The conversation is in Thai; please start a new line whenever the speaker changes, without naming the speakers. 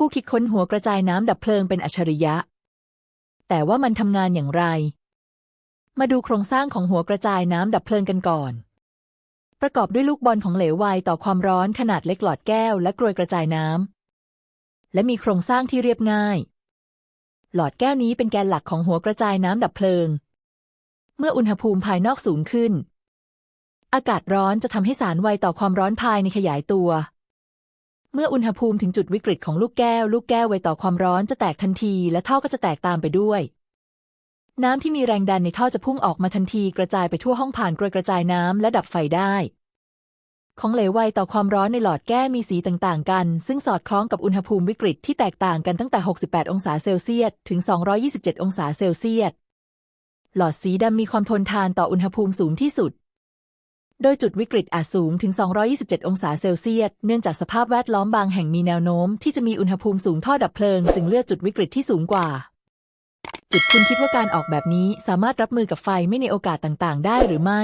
ผู้คิดค้นหัวกระจายน้ำดับเพลิงเป็นอัจฉริยะ แต่ว่ามันทำงานอย่างไร มาดูโครงสร้างของหัวกระจายน้ำดับเพลิงกันก่อน ประกอบด้วยลูกบอลของเหลวไวต่อความร้อนขนาดเล็กหลอดแก้วและกรวยกระจายน้ำและมีโครงสร้างที่เรียบง่าย หลอดแก้วนี้เป็นแกนหลักของหัวกระจายน้ำดับเพลิง เมื่ออุณหภูมิภายนอกสูงขึ้น อากาศร้อนจะทำให้สารไวต่อความร้อนภายในขยายตัว เมื่ออุณหภูมิถึงจุดวิกฤตของลูกแก้ว ลูกแก้วไวต่อความร้อนจะแตกทันที และท่อก็จะแตกตามไปด้วย น้ำที่มีแรงดันในท่อจะพุ่งออกมาทันทีกระจายไปทั่วห้องผ่านกรวยกระจายน้ำและดับไฟได้ ของเหลวไวต่อความร้อนในหลอดแก้วมีสีต่างๆ กัน ซึ่งสอดคล้องกับอุณหภูมิวิกฤตที่แตกต่างกันตั้งแต่ 68 องศาเซลเซียสถึง 227 องศาเซลเซียสหลอดสีดำมีความทนทานต่ออุณหภูมิสูงที่สุด โดยจุดวิกฤตอาจสูงถึง 227 องศาเซลเซียส เนื่องจากสภาพแวดล้อมบางแห่งมีแนวโน้มที่จะมีอุณหภูมิสูงท่อดับเพลิง จึงเลือกจุดวิกฤตที่สูงกว่า จุดคุณคิดว่าการออกแบบนี้สามารถรับมือกับไฟไม่ในโอกาสต่างๆ ได้หรือไม่